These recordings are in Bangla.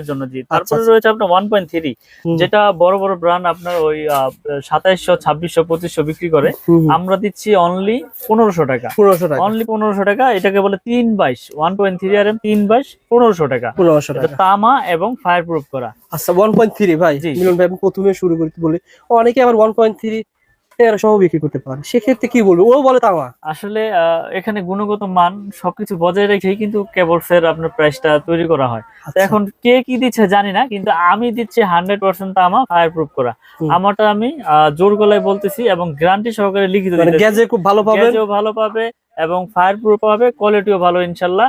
এর জন্য জি। তারপরে আচ্ছা। রয়েছে আপনার ওয়ান পয়েন্ট থ্রি। যেটা বড় বড় ব্র্যান্ড আপনার ওই সাতাইশশো ছাব্বিশশো পঁচিশশো বিক্রি করে। আমরা দিচ্ছি অনলি পনেরোশো টাকা। পনেরোশো টাকা। অনলি পনেরোশো টাকা এটাকে বলে তিন বাইশ। One point three R M তিন বাইশ পনেরোশো টাকা। পনেরোশো টাকা। তামা এবং ফায়ার প্রুফ করা। আচ্ছা ওয়ান পয়েন্ট থ্রি ভাই। মিলন ভাই প্রথমে শুরু করতে বলি। অনেকে আবার ওয়ান পয়েন্ট থ্রি এরা সহ বিক্রি করতে পারে সেক্ষেত্রে কি বলব? ও বলে তামা আসলে এখানে গুণগত মান সবকিছু বজায় রেখেই কিন্তু আপনার প্রাইসটা তৈরি করা হয়। আচ্ছা, এখন কে কি দিচ্ছে জানি না কিন্তু আমি দিচ্ছি হান্ড্রেড পার্সেন্ট তামা ফায়ার প্রুফ করা আমারটা আমি জোর গলায় বলতেছি এবং গ্যারান্টি সহকারে লিখিত মানে। গ্যাজে খুব ভালো ভালো পাবে এবং ফায়ার প্রুফ পাবে কোয়ালিটিও ভালো ইনশাল্লাহ।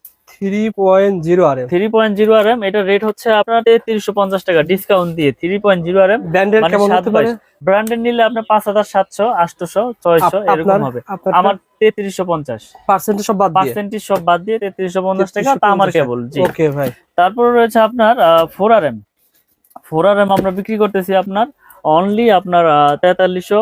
three point zero R three point zero R M এটা রেট হচ্ছে আপনার পঞ্চাশ টাকা ডিসকাউন্ট দিয়ে three point zero R M ব্র্যান্ডের মানে কেমন হতে পারে? ব্র্যান্ডের নিলে আপনার পাঁচ হাজার সাতশো আটশোশো ছয়শো এরকম আপনার হবে। আপনার আমার তেত্রিশশো পঞ্চাশ। পার্সেন্টেজ সব বাদ পার্সেন্টেজ সব বাদ দিয়ে তেত্রিশশো পঞ্চাশ টাকা তা আমার কেবল জি। ওকে ভাই। তারপরে রয়েছে আপনার four R M four R M আমরা বিক্রি করতেছি আপনার অনলি আপনার তেতাল্লিশশো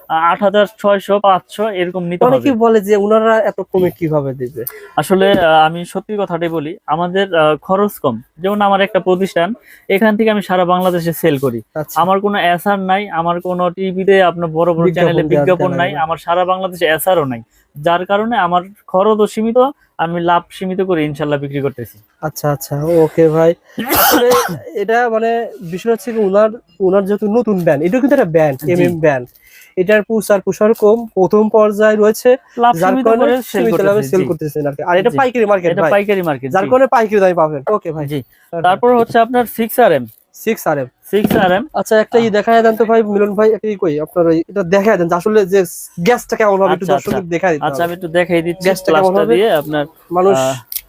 আট হাজার ছয়শো পাঁচশো এরকম নিতে হবে। অনেকে বলে যে ওনারা এত কমে কীভাবে দিবে? আসলে আহ, আমি সত্যি কথাটাই বলি আমাদের খরচ কম। যেমন আমার একটা প্রতিষ্ঠান এখান থেকে আমি সারা বাংলাদেশে সেল করি। আচ্ছা। আমার কোনো এসআর নাই আমার কোনো টিভিতে আপনার বড় বড় চ্যানেলে বিজ্ঞাপন নাই আমার সারা বাংলাদেশে এসআরও নাই। যার কারণে আমার খরচও সীমিত আমি লাভ সীমিত করে ইনশাল্লাহ বিক্রি করতেছি। আচ্ছা আচ্ছা ওকে ভাই। এটা মানে বিষয় হচ্ছে ওনার ওনার যেহেতু নতুন ব্যান্ড এটা কিন্তু একটা ব্যান্ড এম এম ব্যান্ড এটার প্রচার প্রসার কম প্রথম পর্যায়ে রয়েছে যার কারণে সেল করতেছেন আর এটা পাইকারি মার্কেট এটা পাইকারি মার্কেট যার কারণে পাইকারি দামে পাবেন। ওকে ভাই। জি। তারপর হচ্ছে আপনার 6 সিক্স 6 আরএম আচ্ছা, আসলে যে কেমন হবে আচ্ছা, আচ্ছা। মানুষ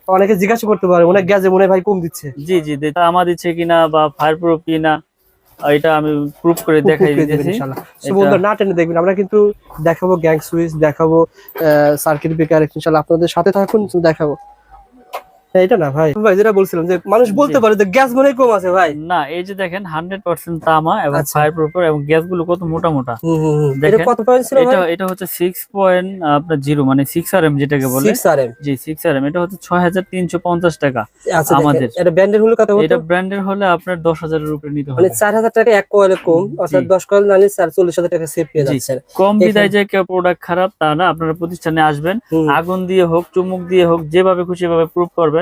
অনেকে জিজ্ঞাসা করতে পারে অনেক মনে ভাই কম দিচ্ছে। জি জি আমার দিচ্ছে কিনা বা ফায়ার প্রুফ এটা আমি প্রুফ করে দেখাই না টেনে দেখবেন আমরা কিন্তু দেখাবো গ্যাং সুইচ দেখাবো সার্কিট বেকার আপনাদের সাথে থাকুন দেখাবো। এটা না ভাই। ভাই যেটা বলছিলাম যে মানুষ বলতে পারে যে গ্যাস কম আছে ভাই। না এই যে দেখেন হান্ড্রেড পার্সেন্ট তামা এবং আচ্ছা। ফায়ার প্রুফ এবং গ্যাসগুলো কত মোটা মোটা। এটা কত পয়েন্ট ছিল এটা এটা হচ্ছে সিক্স পয়েন্ট আপনার জিরো মানে সিক্স আর এম যেটাকে বলে। জি সিক্স আর এম এটা হচ্ছে ছয় হাজার তিনশো পঞ্চাশ টাকা আচ্ছা আমাদের। আমাদের। এটা ব্র্যান্ডের হলো কত এটা ব্র্যান্ডের হলে আপনার দশ হাজারের উপরে নিতে মানে হবে। 4000 টাকা এক কয়েলে কম অর্থাৎ জি। 10 কয়েল নালে 44000 টাকা সেভ পেয়ে যাচ্ছে কম বিদায় যে কেউ প্রোডাক্ট খারাপ তা না আপনারা প্রতিষ্ঠানে আসবেন। আগুন দিয়ে হোক চুমুক দিয়ে হোক যেভাবে খুশি ভাবে প্রুফ করবেন।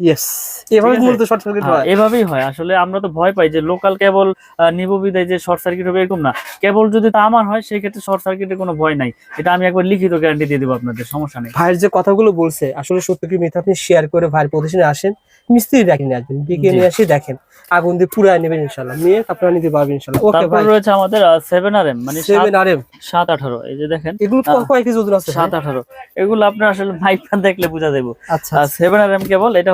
ইয়েস এভাবে মূলত শর্ট সার্কিট হ্যাঁ, হয়। এভাবেই হয়। আসলে আমরা তো ভয় পাই যে লোকাল কেবল নিব বিদায় যে শর্ট সার্কিট হবে এরকম না। কেবল যদি তামার হয় সেই ক্ষেত্রে শর্ট সার্কিটের কোনো ভয় নাই। এটা আমি একবার লিখিত গ্যারান্টি দিয়ে দেবো আপনাদের সমস্যা নেই। ভাইয়ের যে কথাগুলো বলছে আসলে সত্য কি মিথ্যা আপনি শেয়ার করে ভাইয়ের প্রতিষ্ঠানে আসেন মিস্ত্রি দেখেন আসবেন ডেকে নিয়ে আসি দেখেন। আগুন দিয়ে পুরাই নেবেন ইনশাল্লাহ নিয়ে আপনারা নিতে পারবেন ইনশাল্লাহ ওকে ভাই রয়েছে আমাদের সেভেন আর এম মানে এই যে দেখেন। এগুলো কয় কেজি ওজন আছে সাত আঠারো। এগুলো আপনার আসলে মাইকটা দেখলে বোঝা যাবে আচ্ছা সেভেন আর এম কেবল এটা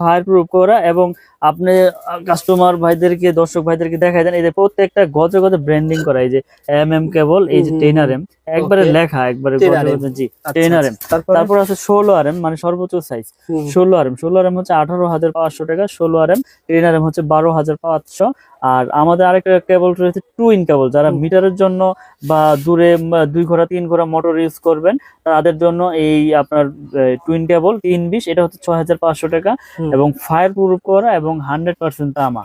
ফায়ার প্রুফ করা এবং আপনি কাস্টমার ভাইদেরকে দর্শক ভাইদেরকে দেখাই দেন এই যে প্রত্যেকটা গজে গজে ব্র্যান্ডিং করা এই যে এম এম কেবল এই যে টেন আর এম একবারে লেখা একবারে 10 গজে RM গজে জি টেন আর এম। তারপর? আছে ষোলো আর এম মানে সর্বোচ্চ সাইজ ষোলো আর এম ষোলো আর এম হচ্ছে আঠারো হাজার পাঁচশো টাকা ষোলো R M ten R M হচ্ছে বারো হাজার পাঁচশো। আর আমাদের আরেকটা কেবল রয়েছে টুইন কেবল যারা। মিটারের জন্য বা দূরে দুই ঘোড়া তিন ঘোড়া মোটর ইউজ করবেন তাদের জন্য এই আপনার টুইন কেবল তিন বিশ এটা হচ্ছে ছয় হাজার পাঁচশো টাকা এবং ফায়ার প্রুফ করা এবং হান্ড্রেড পার্সেন্ট তামা।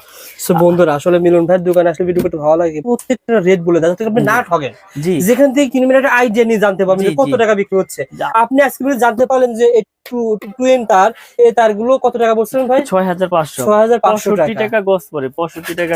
বন্ধুরা আসলে মিলন ভাইয়ের দোকানে আসলে ভিডিও করতে ভালো লাগে প্রত্যেকটা রেট বলে যাতে আপনি না ঠকেন জি। যেখান থেকে কিনবেন একটা আইডিয়া নিয়ে জানতে পারবেন যে কত টাকা বিক্রি হচ্ছে। আপনি আজকে জানতে পারলেন যে তার এই তারগুলো কত টাকা বলছিলেন ভাই? ছয় হাজার পাঁচশো। ছয় হাজার পাঁচশো টাকা। টাকা গোস পরে পঁয়ষট্টি টাকা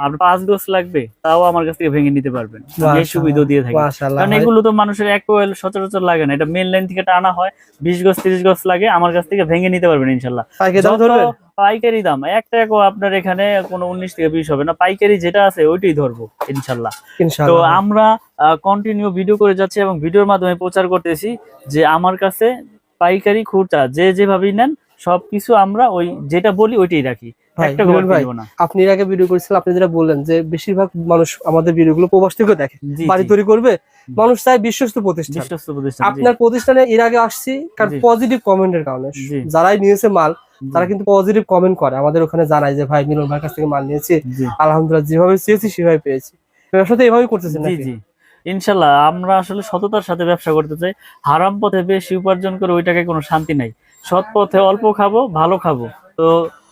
আপনার পাঁচ গোস লাগবে তাও আমার কাছ থেকে ভেঙে নিতে পারবেন। এই সুবিধা দিয়ে থাকি। কারণ এগুলো তো মানুষের এক কোয়েল সচরাচর লাগে না। এটা মেন লাইন থেকে টানা হয় বিশ গজ তিরিশ গজ লাগে আমার কাছ থেকে ভেঙে নিতে পারবেন ইনশাল্লাহ পাইকারি দাম এক টাকাও আপনার এখানে কোনো উনিশ থেকে বিশ হবে না। পাইকারি যেটা আছে ওইটাই ধরবো ইনশাল্লাহ তো আমরা কন্টিনিউ ভিডিও করে যাচ্ছি এবং ভিডিওর মাধ্যমে প্রচার করতেছি যে আমার কাছে পাইকারি খুচরা যে যেভাবেই নেন সবকিছু আমরা ওই যেটা বলি ওইটাই রাখি। আপনি এর আগে ভিডিও করেছিলেন আপনি যেটা বললেন যে বেশিরভাগ মানুষ আমাদের ভিডিও গুলো প্রবাস থেকে দেখে। বাড়ি তৈরি করবে মানুষ চায় বিশ্বস্ত প্রতিষ্ঠান। আপনার প্রতিষ্ঠানে এর আগে আসছি কারণ। পজিটিভ কমেন্টের কারণে। যারাই নিয়েছে মাল তারা কিন্তু পজিটিভ কমেন্ট করে। আমাদের ওখানে জানায় যে ভাই মিলন ভাইয়ের কাছ থেকে মাল নিয়েছি। আলহামদুলিল্লাহ যেভাবে চেয়েছি সেভাবে পেয়েছি। ব্যবসাতে এভাবেই করতেছেন জি জি। ইনশাল্লাহ আমরা আসলে সততার সাথে ব্যবসা করতে চাই। হারাম পথে বেশি উপার্জন করে ওই টাকায় কোনো শান্তি নাই। সৎ পথে অল্প খাব ভালো খাব। তো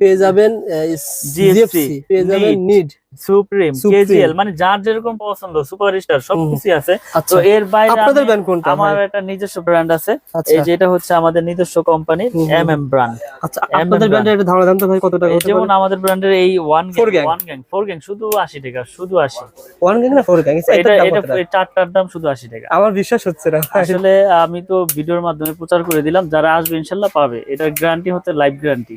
পেয়ে যাবেন জিএফসি পেয়ে যাবেন নিড সুপ্রিম কেজিএল মানে যার যেরকম পছন্দ সুপারস্টার সবকিছু আছে। তো আচ্ছা এর বাইরে আপনাদের কোনটা আমার একটা নিজস্ব ব্র্যান্ড আছে আচ্ছা। এই যেটা হচ্ছে আমাদের নিজস্ব ব্র্যান্ড আচ্ছা আপনাদের ব্যান্ডের একটা ধারণা দাম তো ভাই কত টাকা এই যেমন আমাদের ব্র্যান্ডের এই one gang one gang four gang শুধু আশি টাকা শুধু আশি। ওয়ান গ্যাং না ফোর গ্যাং এটা এটা এই চারটার দাম শুধু আশি টাকা। আমার বিশ্বাস হচ্ছে না আসলে আমি তো ভিডিওর মাধ্যমে প্রচার করে দিলাম যারা আসবে ইনশাল্লাহ পাবে। এটার গ্যারান্টি হচ্ছে লাইফ গ্যারান্টি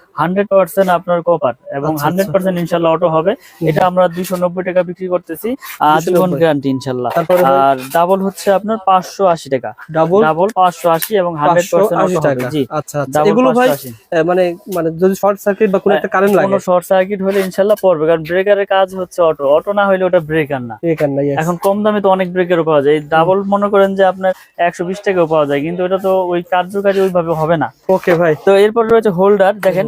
হান্ড্রেড পার্সেন্ট আপনার কপার এবং আচ্ছা, হান্ড্রেড পার্সেন্ট ইনশাল্লাহ অটো হবে। এটা আমরা দুইশো নব্বই টাকা বিক্রি করতেছি। আজীবন 290 গ্যারান্টি ইনশাল্লাহ। আর ডাবল হচ্ছে আপনার পাঁচশো আশি টাকা। ডাবল ডাবল পাঁচশো আশি এবং হান্ড্রেড পার্সেন্ট অটো হবে। টাকা। জি আচ্ছা আচ্ছা। এগুলো ভাই পাঁচশো আশি। আহ, মানে মানে যদি শর্ট সার্কিট বা কোনো একটা কারেন্ট লাগে? কোনো শর্ট সার্কিট হলে ইনশাল্লাহ পড়বে। কারণ ব্রেকারের কাজ হচ্ছে অটো অটো না হলে ওটা ব্রেকার না। এখান কম দামে তো অনেক ব্রেকারও পাওয়া যায়। ডাবল মনে করেন যে আপনার একশো বিশ টাকাও পাওয়া যায়। কিন্তু এটা তো ওই কার্যকারী ওইভাবে হবে না। ওকে ভাই। তো এরপর রয়েছে হোল্ডার দেখেন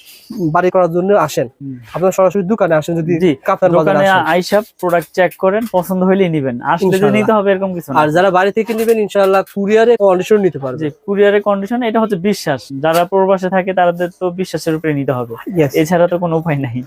বাড়ি করার জন্য আসেন। আপনার সরাসরি দোকানে আসেন যদি কাতার বাজারে আসেন। আইসা প্রোডাক্ট চেক করেন পছন্দ হইলে নিবেন। আসলে যদি নিতে হবে এরকম কিছু না। আর যারা বাড়ি থেকে নেবেন ইনশাআল্লাহ কুরিয়ারে কন্ডিশন নিতে পারবে জি কুরিয়ারে কন্ডিশন এটা হচ্ছে বিশ্বাস। যারা প্রবাসে থাকে তাদের তো বিশ্বাসের উপরে নিতে হবে। এছাড়া তো কোনো উপায় নাই।